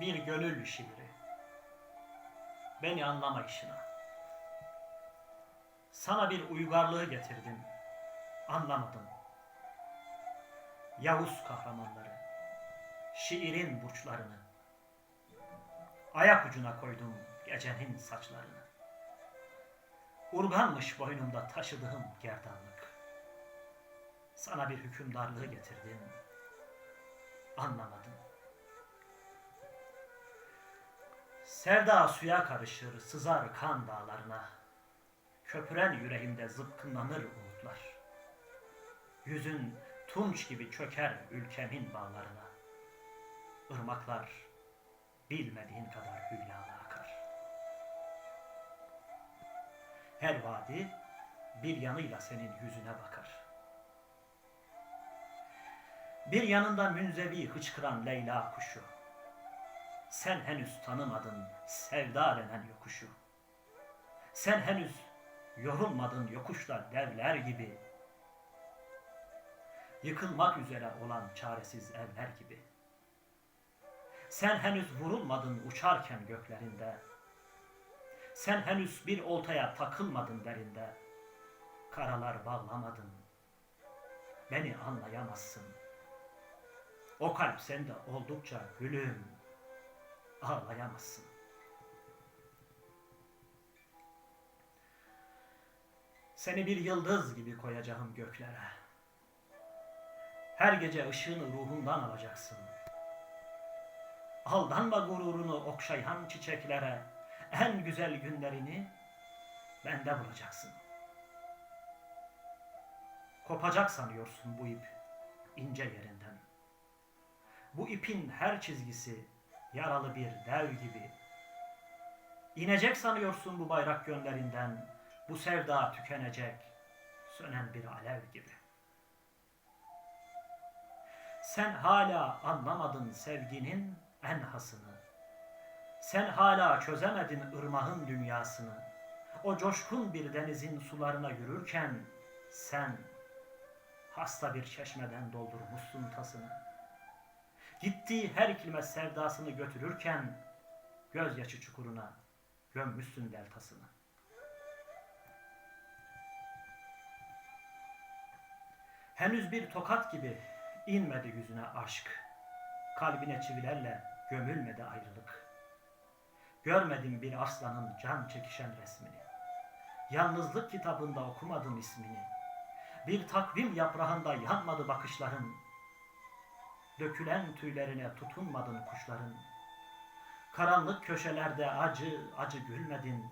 bir gönül şiiri. Beni anlama işine. Sana bir uygarlığı getirdim. Anlamadın. Yavuz kahramanları. Şiirin burçlarını. Ayak ucuna koydum gecenin saçlarını. Urganmış boynumda taşıdığım gerdanlık. Sana bir hükümdarlığı getirdim. Anlamadın. Sevda suya karışır, sızar kan dağlarına. Köpüren yüreğimde zıpkınlanır umutlar. Yüzün tunç gibi çöker ülkemin bağlarına. Irmaklar bilmediğin kadar hülyalı akar. Her vadi bir yanıyla senin yüzüne bakar. Bir yanında münzevi hıçkıran Leyla kuşu. Sen henüz tanımadın sevda denen yokuşu. Sen henüz yorulmadın yokuşta devler gibi. Yıkılmak üzere olan çaresiz evler gibi. Sen henüz vurulmadın uçarken göklerinde. Sen henüz bir oltaya takılmadın derinde. Karalar bağlamadın. Beni anlayamazsın. O kalp sende oldukça gülüm. Ağlayamazsın. Seni bir yıldız gibi koyacağım göklere. Her gece ışığını ruhundan alacaksın. Aldanma gururunu okşayan çiçeklere. En güzel günlerini bende bulacaksın. Kopacak sanıyorsun bu ip ince yerinden. Bu ipin her çizgisi yaralı bir dev gibi. İnecek sanıyorsun bu bayrak gönlerinden, bu sevda tükenecek, sönen bir alev gibi. Sen hala anlamadın sevginin en hasını. Sen hala çözemedin ırmağın dünyasını. O coşkun bir denizin sularına yürürken sen hasta bir çeşmeden doldurmuşsun tasını. Gittiği her kelime sevdasını götürürken gözyaşı çukuruna gömmüşsün deltasını. Henüz bir tokat gibi inmedi yüzüne aşk. Kalbine çivilerle gömülmedi ayrılık. Görmedim bir aslanın can çekişen resmini. Yalnızlık kitabında okumadım ismini. Bir takvim yaprağında yanmadı bakışların. Dökülen tüylerine tutunmadın kuşların. Karanlık köşelerde acı acı gülmedin.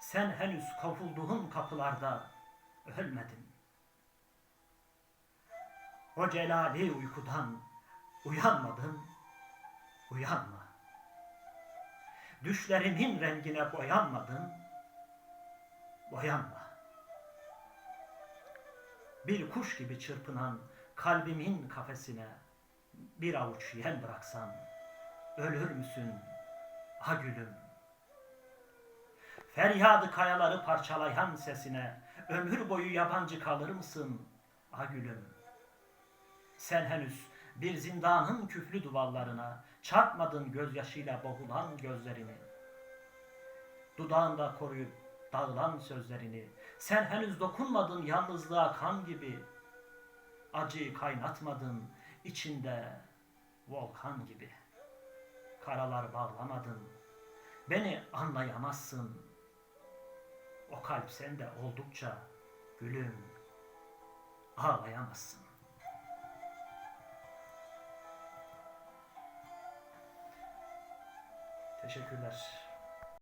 Sen henüz kovulduğun kapılarda ölmedin. O celali uykudan uyanmadın, uyanma. Düşlerimin rengine boyanmadın, boyanma. Bir kuş gibi çırpınan kalbimin kafesine bir avuç yel bıraksan ölür müsün ha gülüm? Feryadı kayaları parçalayan sesine ömür boyu yabancı kalır mısın ha gülüm? Sen henüz bir zindanın küflü duvarlarına çarpmadın gözyaşıyla boğulan gözlerini. Dudağında koruyup dağılan sözlerini, sen henüz dokunmadın yalnızlığa kan gibi. Acıyı kaynatmadın içinde volkan gibi. Karalar bağlamadın, beni anlayamazsın. O kalp sende oldukça gülüm, ağlayamazsın. Teşekkürler.